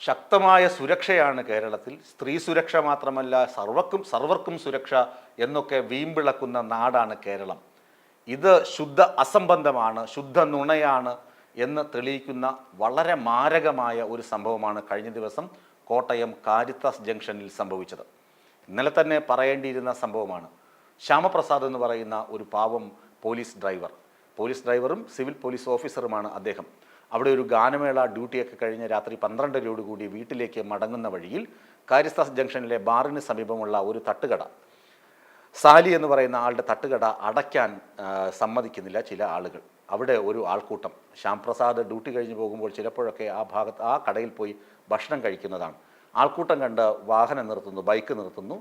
ശക്തമായ സുരക്ഷയാണ് കേരളത്തിൽ. സ്ത്രീ സുരക്ഷ മാത്രമല്ല സർവക്കും സർവർക്കും സുരക്ഷ എന്നൊക്കെ വീമ്പിളക്കുന്ന നാടാണ് കേരളം. ഇത് ശുദ്ധ അസംബന്ധമാണ് ശുദ്ധ നുണയാണ് എന്ന് തെളിയിക്കുന്ന വളരെ മാരകമായ ഒരു സംഭവമാണ് കഴിഞ്ഞ ദിവസം കോട്ടയം കാരിത്താസ് ജംഗ്ഷനിൽ സംഭവിച്ചത്. ഇന്നലെ തന്നെ പറയേണ്ടിയിരുന്ന സംഭവമാണ്. ശ്യാമപ്രസാദ് എന്ന് പറയുന്ന ഒരു പാവം പോലീസ് ഡ്രൈവർ. പോലീസ് ഡ്രൈവറും സിവിൽ പോലീസ് ഓഫീസറുമാണ് അദ്ദേഹം. അവിടെ ഒരു ഗാനമേള ഡ്യൂട്ടിയൊക്കെ കഴിഞ്ഞ് രാത്രി പന്ത്രണ്ടരയോടുകൂടി വീട്ടിലേക്ക് മടങ്ങുന്ന വഴിയിൽ കാര്യസ്ഥാസ് ജംഗ്ഷനിലെ ബാറിന് സമീപമുള്ള ഒരു തട്ടുകട. സാലി എന്ന് പറയുന്ന ആളുടെ തട്ടുകട അടയ്ക്കാൻ സമ്മതിക്കുന്നില്ല ചില ആളുകൾ. അവിടെ ഒരു ആൾക്കൂട്ടം. ശ്യാംപ്രസാദ് ഡ്യൂട്ടി കഴിഞ്ഞ് പോകുമ്പോൾ ചിലപ്പോഴൊക്കെ ആ ഭാഗത്ത് ആ കടയിൽ പോയി ഭക്ഷണം കഴിക്കുന്നതാണ്. ആൾക്കൂട്ടം കണ്ട് വാഹനം നിർത്തുന്നു ബൈക്ക് നിർത്തുന്നു.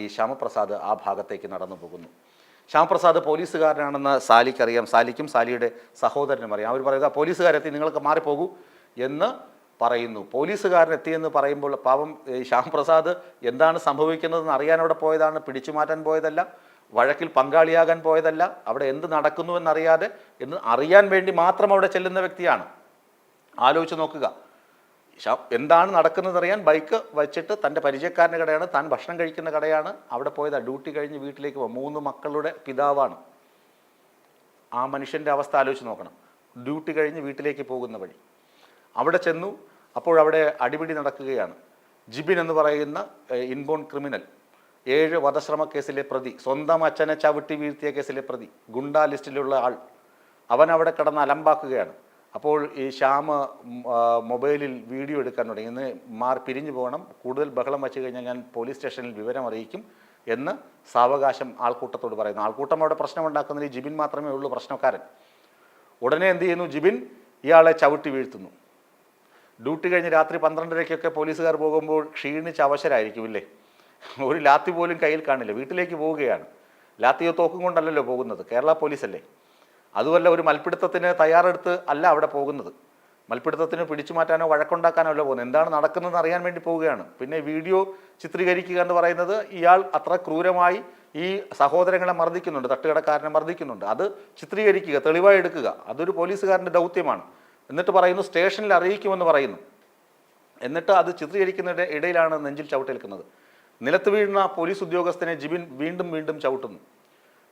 ഈ ശ്യാമപ്രസാദ് ആ ഭാഗത്തേക്ക് നടന്നു പോകുന്നു. ശ്യാമപ്രസാദ് പോലീസുകാരനാണെന്ന് സാലിക്കറിയാം സാലിക്കും സാലിയുടെ സഹോദരനും അറിയാം. അവർ പറയുക പോലീസുകാരെത്തി നിങ്ങൾക്ക് മാറിപ്പോകൂ എന്ന് പറയുന്നു. പോലീസുകാരൻ എത്തിയെന്ന് പറയുമ്പോൾ പാവം ശ്യാംപ്രസാദ് എന്താണ് സംഭവിക്കുന്നതെന്ന് അറിയാൻ അവിടെ പോയതാണ് പിടിച്ചു മാറ്റാൻ പോയതല്ല വഴക്കിൽ പങ്കാളിയാകാൻ പോയതല്ല അവിടെ എന്ത് നടക്കുന്നുവെന്നറിയാതെ എന്ന് അറിയാൻ വേണ്ടി മാത്രം അവിടെ ചെല്ലുന്ന വ്യക്തിയാണ്. ആലോചിച്ച് നോക്കുക. എന്താണ് നടക്കുന്നത് അറിയാൻ ബൈക്ക് വെച്ചിട്ട് തന്റെ പരിചയക്കാരന്റെ കടയാണ് താൻ ഭക്ഷണം കഴിക്കുന്ന കടയാണ്. അവിടെ പോയത് ഡ്യൂട്ടി കഴിഞ്ഞ് വീട്ടിലേക്ക് പോകും മൂന്ന് മക്കളുടെ പിതാവാണ്. ആ മനുഷ്യന്റെ അവസ്ഥ ആലോചിച്ച് നോക്കണം. ഡ്യൂട്ടി കഴിഞ്ഞ് വീട്ടിലേക്ക് പോകുന്ന വഴി. അവിടെ ചെന്നു. അപ്പോൾ അവിടെ അടിപിടി നടക്കുകയാണ്. ജിബിൻ എന്ന് പറയുന്ന ഇൻബോൺ ക്രിമിനൽ. ഏഴ് വധശ്രമ കേസിലെ പ്രതി. സ്വന്തം അച്ഛനെ ചവിട്ടി വീഴ്ത്തിയ കേസിലെ പ്രതി. ഗുണ്ടാ ലിസ്റ്റിലുള്ള ആൾ. അവൻ അവിടെ കിടന്ന് അലമ്പാക്കുകയാണ്. അപ്പോൾ ഈ ശ്യാമ മൊബൈലിൽ വീഡിയോ എടുക്കാൻ തുടങ്ങി. ഇന്ന് മാർ പിരിഞ്ഞു പോകണം. കൂടുതൽ ബഹളം വച്ചു കഴിഞ്ഞാൽ ഞാൻ പോലീസ് സ്റ്റേഷനിൽ വിവരം അറിയിക്കും എന്ന് സാവകാശം ആൾക്കൂട്ടത്തോട് പറയുന്നു. ആൾക്കൂട്ടം അവിടെ പ്രശ്നമുണ്ടാക്കുന്നതിൽ ജിബിൻ മാത്രമേ ഉള്ളൂ പ്രശ്നക്കാരൻ. ഉടനെ എന്ത് ചെയ്യുന്നു? ജിബിൻ ഇയാളെ ചവിട്ടി വീഴ്ത്തുന്നു. ഡ്യൂട്ടി കഴിഞ്ഞ് രാത്രി പന്ത്രണ്ടരയ്ക്കൊക്കെ പോലീസുകാർ പോകുമ്പോൾ ക്ഷീണിച്ച് അവശരായിരിക്കും ഇല്ലേ? ഒരു ലാത്തി പോലും കയ്യിൽ കാണില്ല. വീട്ടിലേക്ക് പോവുകയാണ്. ലാത്തിയോ തോക്കും കൊണ്ടല്ലല്ലോ പോകുന്നത്. കേരള പോലീസല്ലേ? അതുമല്ല ഒരു മൽപ്പിടുത്തത്തിന് തയ്യാറെടുത്ത് അല്ല അവിടെ പോകുന്നത്. മൽപ്പിടുത്തത്തിന് പിടിച്ചു മാറ്റാനോ വഴക്കുണ്ടാക്കാനോ അല്ല പോകുന്നത്. എന്താണ് നടക്കുന്നതെന്ന് അറിയാൻ വേണ്ടി പോവുകയാണ്. പിന്നെ വീഡിയോ ചിത്രീകരിക്കുക എന്ന് പറയുന്നത് ഇയാൾ അത്ര ക്രൂരമായി ഈ സഹോദരങ്ങളെ മർദ്ദിക്കുന്നുണ്ട് തട്ടുകടക്കാരനെ മർദ്ദിക്കുന്നുണ്ട്. അത് ചിത്രീകരിക്കുക തെളിവായി എടുക്കുക. അതൊരു പോലീസുകാരന്റെ ദൗത്യമാണ്. എന്നിട്ട് പറയുന്നു സ്റ്റേഷനിൽ അറിയിക്കുമെന്ന് പറയുന്നു. എന്നിട്ട് അത് ചിത്രീകരിക്കുന്നതിന്റെ ഇടയിലാണ് നെഞ്ചിൽ ചവിട്ടേൽക്കുന്നത് നിലത്ത് വീഴുന്ന പോലീസ് ഉദ്യോഗസ്ഥനെ ജിബിൻ വീണ്ടും വീണ്ടും ചവിട്ടുന്നു.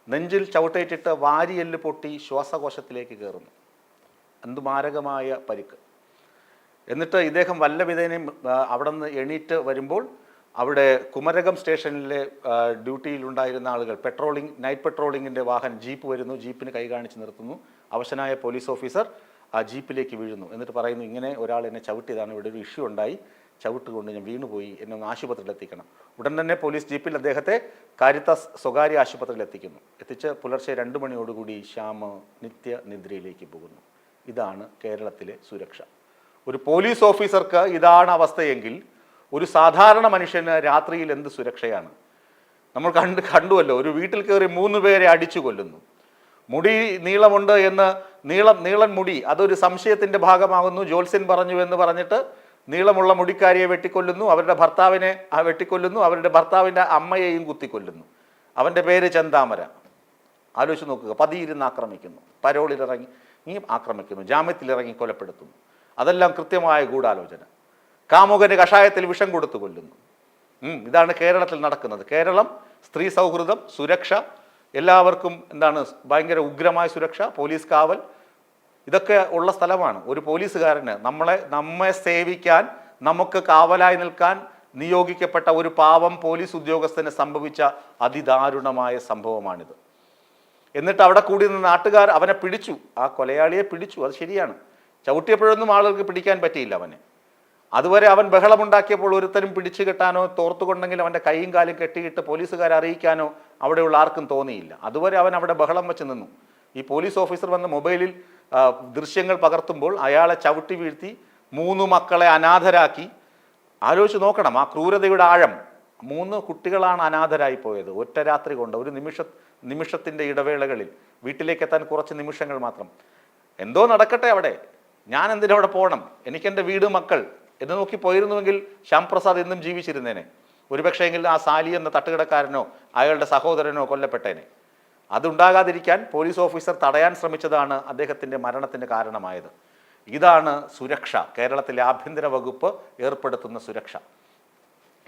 നെഞ്ചിൽ ചവിട്ടേറ്റിട്ട് വാരിയെല്ല് പൊട്ടി ശ്വാസകോശത്തിലേക്ക് കയറുന്നു. അന്തുമാരകമായ പരിക്ക്. എന്നിട്ട് ഇദ്ദേഹം വല്ല വിധേനയും ആ, അവിടെ നിന്ന് എണീറ്റ് വരുമ്പോൾ അവിടെ കുമരകം സ്റ്റേഷനിലെ ഡ്യൂട്ടിയിലുണ്ടായിരുന്ന ആളുകൾ പെട്രോളിംഗ് നൈറ്റ് പെട്രോളിങ്ങിന്റെ വാഹനം ജീപ്പ് വരുന്നു ജീപ്പിന് കൈ കാണിച്ച് നിർത്തുന്നു. അവശനായ പോലീസ് ഓഫീസർ ആ ജീപ്പിലേക്ക് വീഴുന്നു. എന്നിട്ട് പറയുന്നു ഇങ്ങനെ ഒരാൾ എന്നെ ചവിട്ടിയതാണ് ഇവിടെ ഒരു ഇഷ്യൂ ഉണ്ടായി. ചവിട്ട് കൊണ്ട് ഞാൻ വീണുപോയി എന്നെ ഒന്ന് ആശുപത്രിയിൽ എത്തിക്കണം ഉടൻ തന്നെ പോലീസ് ജീപ്പിൽ അദ്ദേഹത്തെ കാരിത്താസ് സ്വകാര്യ ആശുപത്രിയിൽ എത്തിക്കുന്നു എത്തിച്ച് പുലർച്ചെ രണ്ട് മണിയോടുകൂടി ശ്യാമ നിത്യ നിദ്രയിലേക്ക് പോകുന്നു. ഇതാണ് കേരളത്തിലെ സുരക്ഷ. ഒരു പോലീസ് ഓഫീസർക്ക് ഇതാണ് അവസ്ഥയെങ്കിൽ ഒരു സാധാരണ മനുഷ്യന് രാത്രിയിൽ എന്ത് സുരക്ഷയാണ്? നമ്മൾ കണ്ട് കണ്ടുവല്ലോ ഒരു വീട്ടിൽ കയറി മൂന്ന് പേരെ അടിച്ചു കൊല്ലുന്നു. മുടി നീളമുണ്ട് എന്ന് നീളം നീളൻ മുടി അതൊരു സംശയത്തിന്റെ ഭാഗമാകുന്നു. ജോത്സ്യൻ പറഞ്ഞു എന്ന് പറഞ്ഞിട്ട് നീളമുള്ള മുടിക്കാരിയെ വെട്ടിക്കൊല്ലുന്നു അവരുടെ ഭർത്താവിനെ വെട്ടിക്കൊല്ലുന്നു അവരുടെ ഭർത്താവിന്റെ അമ്മയെയും കുത്തിക്കൊല്ലുന്നു. അവന്റെ പേര് ചന്താമര. ആലോചിച്ച് നോക്കുക പതിയിരുന്ന് ആക്രമിക്കുന്നു പരോളിലിറങ്ങി ഈ ആക്രമിക്കുന്നു ജാമ്യത്തിലിറങ്ങി കൊലപ്പെടുത്തുന്നു. അതെല്ലാം കൃത്യമായ ഗൂഢാലോചന. കാമുകന് കഷായത്തിൽ വിഷം കൊടുത്തു കൊല്ലുന്നു. ഇതാണ് കേരളത്തിൽ നടക്കുന്നത്. കേരളം സ്ത്രീ സൗഹൃദം സുരക്ഷ എല്ലാവർക്കും എന്താണ് ഭയങ്കര ഉഗ്രമായ സുരക്ഷ പോലീസ് കാവൽ ഇതൊക്കെ ഉള്ള സ്ഥലമാണ്. ഒരു പോലീസുകാരന് നമ്മളെ നമ്മെ സേവിക്കാൻ നമുക്ക് കാവലായി നിൽക്കാൻ നിയോഗിക്കപ്പെട്ട ഒരു പാവം പോലീസ് ഉദ്യോഗസ്ഥന് സംഭവിച്ച അതിദാരുണമായ സംഭവമാണിത്. എന്നിട്ട് അവിടെ കൂടി നിന്ന് നാട്ടുകാർ അവനെ പിടിച്ചു. ആ കൊലയാളിയെ പിടിച്ചു. അത് ശരിയാണ്. ചവിട്ടിയപ്പോഴൊന്നും ആളുകൾക്ക് പിടിക്കാൻ പറ്റിയില്ല അവനെ. അതുവരെ അവൻ ബഹളമുണ്ടാക്കിയപ്പോൾ ഒരുത്തരും പിടിച്ചു കെട്ടാനോ തോർത്തുകൊണ്ടെങ്കിൽ അവന്റെ കൈയും കാലും കെട്ടിയിട്ട് പോലീസുകാരെ അറിയിക്കാനോ അവിടെയുള്ള ആർക്കും തോന്നിയില്ല. അതുവരെ അവൻ അവിടെ ബഹളം വെച്ച് നിന്നു. ഈ പോലീസ് ഓഫീസർ വന്ന് മൊബൈലിൽ ദൃശ്യങ്ങൾ പകർത്തുമ്പോൾ അയാളെ ചവിട്ടി വീഴ്ത്തി മൂന്ന് മക്കളെ അനാഥരാക്കി. ആലോചിച്ച് നോക്കണം ആ ക്രൂരതയുടെ ആഴം. മൂന്ന് കുട്ടികളാണ് അനാഥരായി പോയത്. ഒറ്റ രാത്രി കൊണ്ട് ഒരു നിമിഷ നിമിഷത്തിന്റെ ഇടവേളകളിൽ. വീട്ടിലേക്ക് എത്താൻ കുറച്ച് നിമിഷങ്ങൾ മാത്രം. എന്തോ നടക്കട്ടെ അവിടെ. ഞാൻ എന്തിനവിടെ പോകണം? എനിക്കെന്റെ വീട് മക്കൾ. എന്ന് നോക്കി പോയിരുന്നുവെങ്കിൽ ശ്യാം പ്രസാദ് എന്നും ജീവിച്ചിരുന്നേനെ. ഒരുപക്ഷെങ്കിൽ ആ സാലി എന്ന തട്ടുകടക്കാരനോ അയാളുടെ സഹോദരനോ കൊല്ലപ്പെട്ടേനെ. അതുണ്ടാകാതിരിക്കാൻ പോലീസ് ഓഫീസർ തടയാൻ ശ്രമിച്ചതാണ് അദ്ദേഹത്തിന്റെ മരണത്തിന് കാരണമായത്. ഇതാണ് സുരക്ഷ. കേരളത്തിലെ ആഭ്യന്തര വകുപ്പ് ഏർപ്പെടുത്തുന്ന സുരക്ഷ.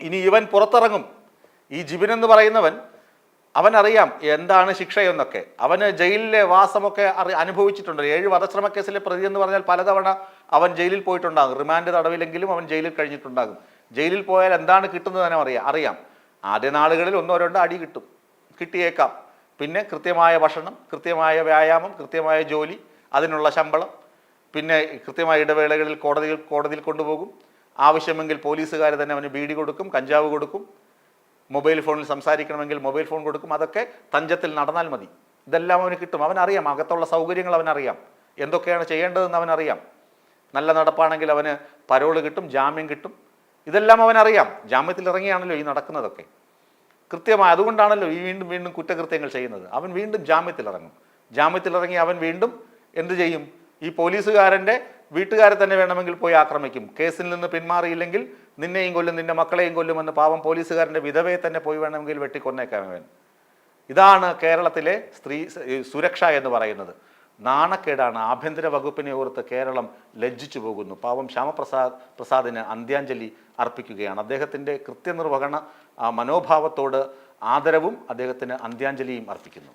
ഇനി ഇവൻ പുറത്തിറങ്ങും. ഈ ജിബിൻ എന്ന് പറയുന്നവൻ അവനറിയാം എന്താണ് ശിക്ഷയെന്നൊക്കെ അവന് ജയിലിലെ വാസമൊക്കെ അറി അനുഭവിച്ചിട്ടുണ്ട്. ഏഴ് വധശ്രമ കേസിലെ പ്രതി എന്ന് പറഞ്ഞാൽ പലതവണ അവൻ ജയിലിൽ പോയിട്ടുണ്ടാകും. റിമാൻഡ് തടവിലെങ്കിലും അവൻ ജയിലിൽ കഴിഞ്ഞിട്ടുണ്ടാകും. ജയിലിൽ പോയാൽ എന്താണ് കിട്ടുന്നത് തന്നെ അറിയാം അറിയാം. ആദ്യ നാളുകളിൽ ഒന്നോ രണ്ടോ അടി കിട്ടും. കിട്ടിയേക്കാം. പിന്നെ കൃത്യമായ ഭക്ഷണം കൃത്യമായ വ്യായാമം കൃത്യമായ ജോലി അതിനുള്ള ശമ്പളം പിന്നെ കൃത്യമായ ഇടവേളകളിൽ കോടതിയിൽ കോടതിയിൽ കൊണ്ടുപോകും. ആവശ്യമെങ്കിൽ പോലീസുകാർ തന്നെ അവന് ബീഡി കൊടുക്കും കഞ്ചാവ് കൊടുക്കും മൊബൈൽ ഫോണിൽ സംസാരിക്കണമെങ്കിൽ മൊബൈൽ ഫോൺ കൊടുക്കും. അതൊക്കെ തഞ്ചത്തിൽ നടന്നാൽ മതി. ഇതെല്ലാം അവന് കിട്ടും. അവനറിയാം അകത്തുള്ള സൗകര്യങ്ങൾ അവനറിയാം. എന്തൊക്കെയാണ് ചെയ്യേണ്ടതെന്ന് അവനറിയാം. നല്ല നടപ്പാണെങ്കിൽ അവന് പരോൾ കിട്ടും ജാമ്യം കിട്ടും. ഇതെല്ലാം അവനറിയാം. ജാമ്യത്തിൽ ഇറങ്ങിയാണല്ലോ ഈ നടക്കുന്നതൊക്കെ. കൃത്യമായി അതുകൊണ്ടാണല്ലോ ഈ വീണ്ടും വീണ്ടും കുറ്റകൃത്യങ്ങൾ ചെയ്യുന്നത്. അവൻ വീണ്ടും ജാമ്യത്തിലിറങ്ങും. ജാമ്യത്തിലിറങ്ങി അവൻ വീണ്ടും എന്ത് ചെയ്യും? ഈ പോലീസുകാരന്റെ വീട്ടുകാരെ തന്നെ വേണമെങ്കിൽ പോയി ആക്രമിക്കും. കേസിൽ നിന്ന് പിന്മാറിയില്ലെങ്കിൽ നിന്നെയും കൊല്ലും നിന്റെ മക്കളെയും കൊല്ലുമെന്ന് പാവം പോലീസുകാരന്റെ വിധവയെ തന്നെ പോയി വേണമെങ്കിൽ വെട്ടിക്കൊന്നേക്കാം അവൻ. ഇതാണ് കേരളത്തിലെ സ്ത്രീ സുരക്ഷ എന്ന് പറയുന്നത്. നാണക്കേടാണ്. ആഭ്യന്തര വകുപ്പിനെ ഓർത്ത് കേരളം ലജ്ജിച്ചു പോകുന്നു. പാവം ശ്യാമപ്രസാദ് പ്രസാദിന് അന്ത്യാഞ്ജലി അർപ്പിക്കുകയാണ്. അദ്ദേഹത്തിന്റെ കൃത്യനിർവഹണ മനോഭാവത്തോട് ആദരവും അദ്ദേഹത്തിന് അന്ത്യാഞ്ജലിയും അർപ്പിക്കുന്നു.